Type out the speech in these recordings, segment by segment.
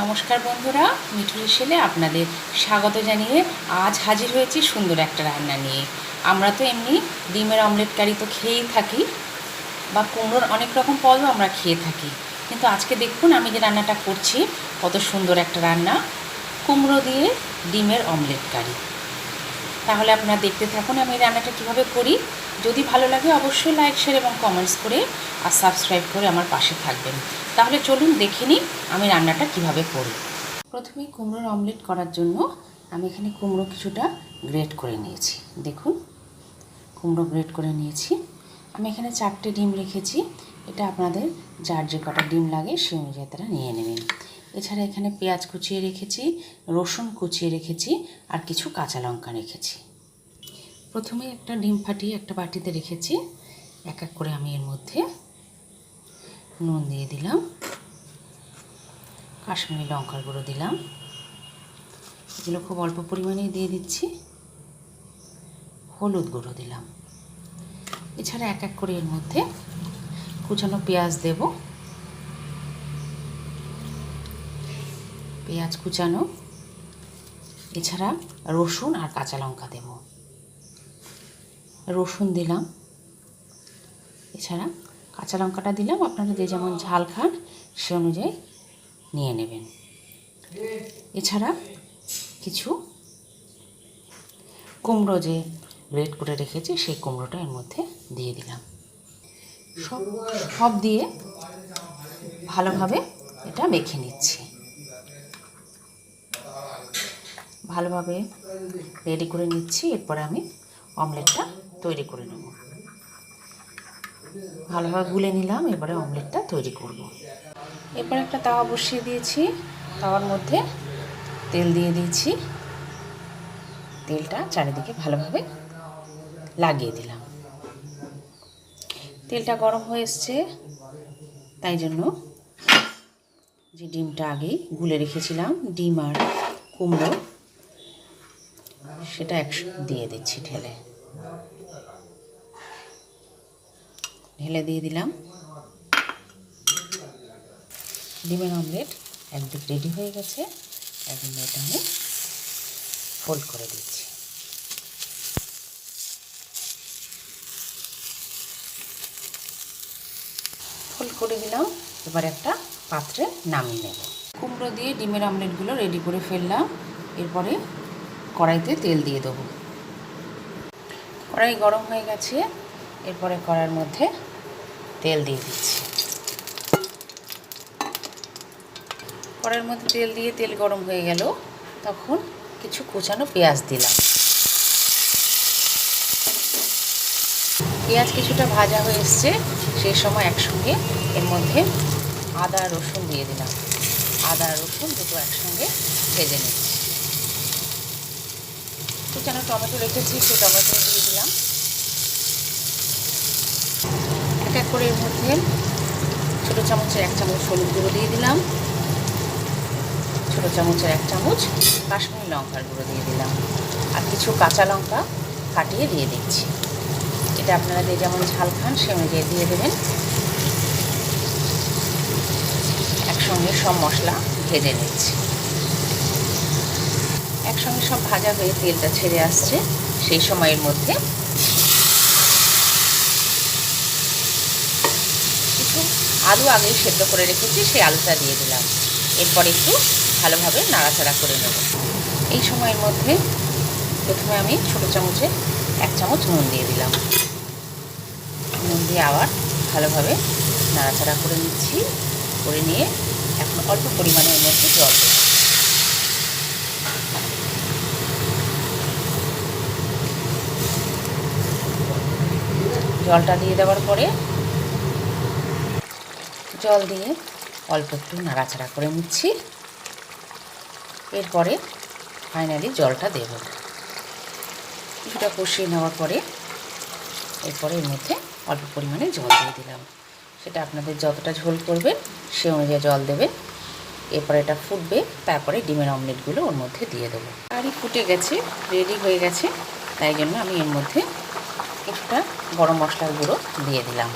নমস্কার বন্ধুরা মিঠুর সেলে আপনাদের স্বাগত জানিয়ে আজ হাজির হয়েছি সুন্দর একটা রান্না নিয়ে। আমরা তো এমনি ডিমের অমলেট কারি তো খেয়েই থাকি বা কুমড়োর অনেক রকম পদও আমরা খেয়ে থাকি। কিন্তু আজকে দেখুন আমি যে রান্নাটা করছি, কত সুন্দর একটা রান্না, কুমড়ো দিয়ে ডিমের অমলেট কারি। তাহলে আপনারা দেখতে থাকুন আমি রান্নাটা কীভাবে করি। যদি ভালো লাগে অবশ্যই লাইক, শেয়ার এবং কমেন্টস করে আর সাবস্ক্রাইব করে আমার পাশে থাকবেন। তাহলে চলুন দেখে নিই আমি রান্নাটা কীভাবে করি প্রথমে কুমড়োর অমলেট করার জন্য আমি এখানে কুমড়ো কিছুটা গ্রেট করে নিয়েছি। দেখুন, কুমড়ো গ্রেট করে নিয়েছি। আমি এখানে চারটে ডিম রেখেছি। এটা আপনাদের যার যে কটা ডিম লাগে সে অনুযায়ী তারা নিয়ে নেবেন। এছাড়া এখানে পেঁয়াজ কুচিয়ে রেখেছি, রসুন কুচিয়ে রেখেছি আর কিছু কাঁচা লঙ্কা রেখেছি। প্রথমে একটা ডিম ফাটিয়ে একটা বাটিতে রেখেছি। এক এক করে আমি এর মধ্যে নুন দিয়ে দিলাম। কাশ্মীরি লঙ্কার গুঁড়ো দিলাম। এগুলো খুব অল্প পরিমাণেই দিয়ে দিচ্ছি। হলুদ গুঁড়ো দিলাম। এছাড়া এক এক করে এর মধ্যে কুচানো পেঁয়াজ দেব। পেঁয়াজ কুচানো। এছাড়া রসুন আর কাঁচা লঙ্কা দেব। রসুন দিলাম। এছাড়া কাঁচা লঙ্কাটা দিলাম। আপনারা যে যেমন ঝাল খান, সে অনুযায়ী নিয়ে নেবেন। এছাড়া কিছু কুমড়ো যে গ্রেট করে রেখেছি, সেই কুমড়োটা এর মধ্যে দিয়ে দিলাম। সব সব দিয়ে ভালোভাবে এটা মেখে নিচ্ছি। ভালোভাবে রেডি করে নিচ্ছি। এরপরে আমি অমলেটটা তৈরি করে নেব। ভালোভাবে গুলে নিলাম এবারে অমলেটটা তৈরি করব। এরপর একটা তাওয়া বসিয়ে দিয়েছি। তাওয়ার মধ্যে তেল দিয়ে দিয়েছি। তেলটা চারিদিকে ভালোভাবে লাগিয়ে দিলাম। তেলটা গরম হয়ে এসছে, তাই জন্য যে ডিমটা আগেই গুলে রেখেছিলাম, ডিম আর কুমড়ো, সেটা এক দিয়ে দিচ্ছি ঢেলে। ঢেলে দিয়ে দিলাম। ডিমের অমলেট একদিক রেডি হয়ে গেছে। এখন এটা আমি ফোল্ড করে দিচ্ছি। ফোল্ড করে দিলাম। এবার একটা পাত্রে নামিয়ে নেব। কুমড়ো দিয়ে ডিমের অমলেটগুলো রেডি করে ফেললাম। এরপরে কড়াইতে তেল দিয়ে দেবো। কড়াই গরম হয়ে গেছে। এরপরে কড়াইয়ের মধ্যে তেল দিয়ে দিচ্ছি। কড়াইয়ের মধ্যে তেল দিয়ে তেল গরম হয়ে গেল। তখন কিছু কুচানো পেঁয়াজ দিলাম। পেঁয়াজ কিছুটা ভাজা হয়ে এসছে, সেই সময় একসঙ্গে এর মধ্যে আদা, রসুন দিয়ে দিলাম। আদা, রসুন দুটো একসঙ্গে ভেজে নিচ্ছি। কুচানো টমেটো রেখেছি, সেই টমেটো দিয়ে দিলাম এক এক করে এর মধ্যে ছোটো চামচের এক চামচ হলুদ গুঁড়ো দিয়ে দিলাম। ছোটো চামচের এক চামচ কাশ্মীরি লঙ্কার গুঁড়ো দিয়ে দিলাম। আর কিছু কাঁচা লঙ্কা কাটিয়ে দিয়ে দিচ্ছি। এটা আপনারা যে যেমন ঝাল খান, সে অনুযায়ী দিয়ে দেবেন। একসঙ্গে সব মশলা ভেজে নিচ্ছি। একসঙ্গে সব ভাজা হয়ে তেলটা ছেড়ে আসছে, সেই সময়ের মধ্যে কিছু আলু আগেই সেদ্ধ করে রেখেছি, সেই আলুটা দিয়ে দিলাম। এরপর একটু ভালোভাবে নাড়াচাড়া করে নেব। এই সময়ের মধ্যে প্রথমে আমি ছোটো চামচে এক চামচ নুন দিয়ে দিলাম। নুন দিয়ে আবার ভালোভাবে নাড়াচাড়া করে নিচ্ছি, করে নিয়ে এখন অল্প পরিমাণে এর মধ্যে জল দেবো। জলটা দিয়ে দেওয়ার পরে জল দিয়ে অল্প একটু নাড়াচাড়া করে নিচ্ছি। এরপরে ফাইনালি জলটা দেব। কিছুটা কষিয়ে নেওয়ার পরে এরপরে এর মধ্যে অল্প পরিমাণে জল দিয়ে দিলাম। সেটা আপনাদের যতটা ঝোল করবেন সে অনুযায়ী জল দেবেন। এরপরে এটা ফুটবে, তারপরে ডিমের অমলেটগুলো ওর মধ্যে দিয়ে দেবো। আরই ফুটে গেছে রেডি হয়ে গেছে, তাই জন্য আমি এর মধ্যে কিছুটা গরম মশলার গুঁড়ো দিয়ে দিলাম।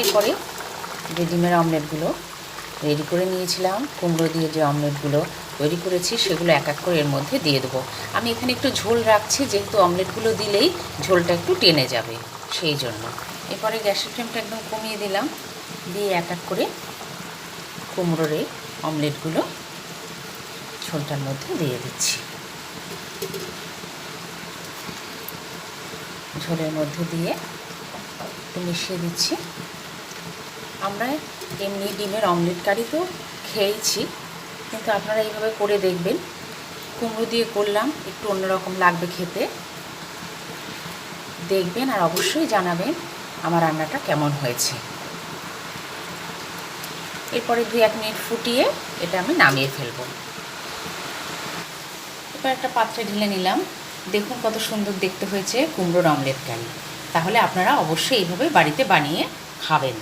এরপরে যে ডিমের অমলেটগুলো রেডি করে নিয়েছিলাম, কুমড়ো দিয়ে যে অমলেটগুলো তৈরি করেছি সেগুলো এক এক করে এর মধ্যে দিয়ে দেবো। আমি এখানে একটু ঝোল রাখছি, যেহেতু অমলেটগুলো দিলেই ঝোলটা একটু টেনে যাবে সেই জন্য। এরপরে গ্যাসের ফ্লেমটা একদম কমিয়ে দিলাম, দিয়ে এক এক করে কুমড়োর এই অমলেটগুলো ঝোলটার মধ্যে দিয়ে দিচ্ছি। ঝোলের মধ্যে দিয়ে একটু মিশিয়ে দিচ্ছি। আমরা এমনি ডিমের অমলেট কারি তো খেয়েছি, কিন্তু আপনারা এইভাবে করে দেখবেন। কুমড়ো দিয়ে করলাম, একটু অন্যরকম লাগবে খেতে। দেখবেন আর অবশ্যই জানাবেন আমার রান্নাটা কেমন হয়েছে। এরপরে দু এক মিনিট ফুটিয়ে এটা আমি নামিয়ে ফেলব। এবার একটা পাত্রে ঢেলে নিলাম। দেখুন কত সুন্দর দেখতে হয়েছে কুমড়োর অমলেট কারি। তাহলে আপনারা অবশ্যই এইভাবে বাড়িতে বানিয়ে খাবেন।